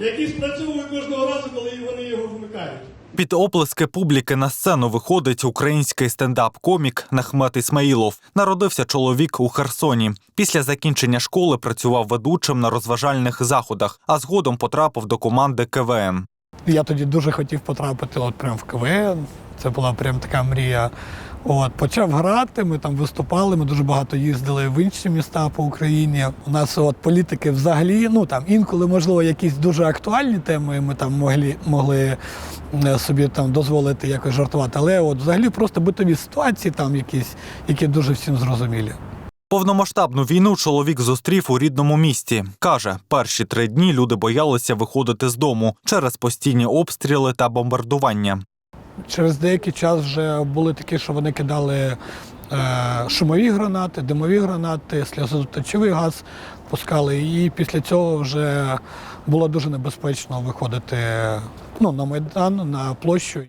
які спрацьовує кожного разу, коли вони його вмикають. Під оплески публіки на сцену виходить український стендап-комік Нахмет Ісмаїлов. Народився чоловік у Херсоні. Після закінчення школи працював ведучим на розважальних заходах, а згодом потрапив до команди КВН. Я тоді дуже хотів потрапити от прям в КВН. Це була прям така мрія. От, почав грати, ми там виступали, ми дуже багато їздили в інші міста по Україні. У нас от політики взагалі, ну там інколи, можливо, якісь дуже актуальні теми ми там могли, могли е, собі там дозволити якось жартувати. Але от взагалі просто битові ситуації, там якісь, які дуже всім зрозумілі. Повномасштабну війну чоловік зустрів у рідному місті. Каже, перші три дні люди боялися виходити з дому через постійні обстріли та бомбардування. Через деякий час вже були такі, що вони кидали е, шумові гранати, димові гранати, сльозоточивий газ пускали. І після цього вже було дуже небезпечно виходити ну, на майдан, на площу.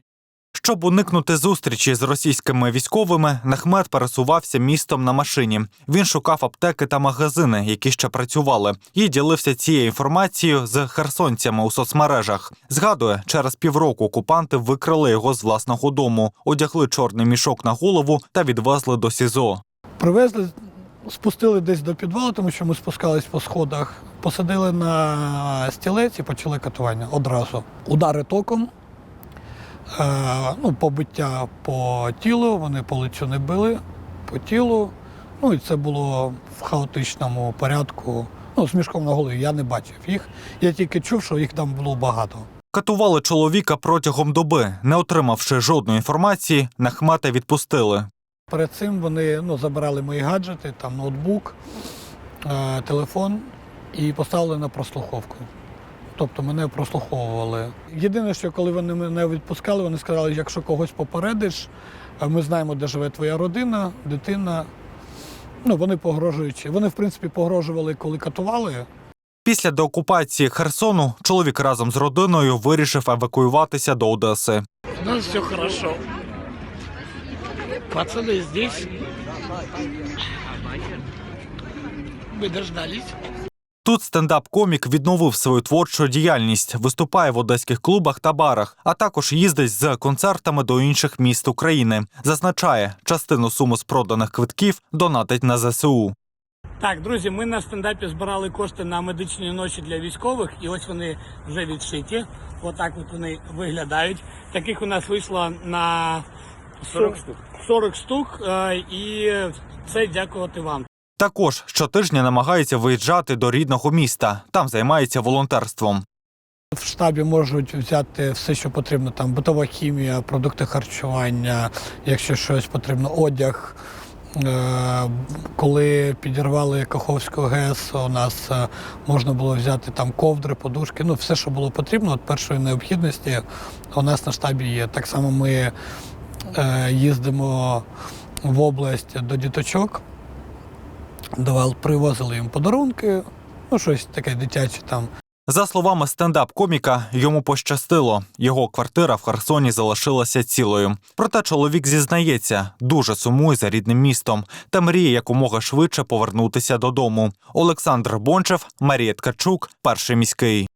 Щоб уникнути зустрічі з російськими військовими, Нахмет пересувався містом на машині. Він шукав аптеки та магазини, які ще працювали, і ділився цією інформацією з херсонцями у соцмережах. Згадує, через півроку окупанти викрали його з власного дому, одягли чорний мішок на голову та відвезли до СІЗО. Привезли, спустили десь до підвалу, тому що ми спускались по сходах, посадили на стілець і почали катування одразу. Удари током, ну, побиття по тілу, вони по лицю не били, по тілу. Ну і це було в хаотичному порядку. Ну, з мішком на голові я не бачив їх. Я тільки чув, що їх там було багато. Катували чоловіка протягом доби. Не отримавши жодної інформації, Нахмета відпустили. Перед цим вони ну, забирали мої гаджети, там ноутбук, е, телефон і поставили на прослуховку. Тобто мене прослуховували. Єдине, що коли вони мене відпускали, вони сказали, якщо когось попередиш, е, ми знаємо, де живе твоя родина, дитина. Ну, вони погрожуючи. Вони, в принципі, погрожували, коли катували. Після деокупації Херсону чоловік разом з родиною вирішив евакуюватися до Одеси. У нас все хорошо. Пацаны здесь. Мы дождались. Тут стендап-комік відновив свою творчу діяльність, виступає в одеських клубах та барах, а також їздить з концертами до інших міст України. Зазначає, частину суми з проданих квитків донатить на ЗСУ. Так, друзі, ми на стендапі збирали кошти на медичні ночі для військових, і ось вони вже відшиті. Отак от вони виглядають. Таких у нас вийшло на 40 штук. 40 штук, е, і це дякувати вам. Також щотижня намагається виїжджати до рідного міста. Там займається волонтерством. В штабі можуть взяти все, що потрібно, там битова хімія, продукти харчування, якщо щось потрібно, одяг. Е, Коли підірвали Каховську ГЕС, у нас е, можна було взяти там ковдри, подушки, ну все, що було потрібно, от першої необхідності у нас на штабі є. Так само ми е, їздимо в область до діточок, давали, привозили їм подарунки, ну щось таке дитяче там. За словами стендап-коміка, йому пощастило. Його квартира в Херсоні залишилася цілою. Проте чоловік зізнається, дуже сумує за рідним містом та мріє якомога швидше повернутися додому. Олександр Бончев, Марія Ткачук, перший міський.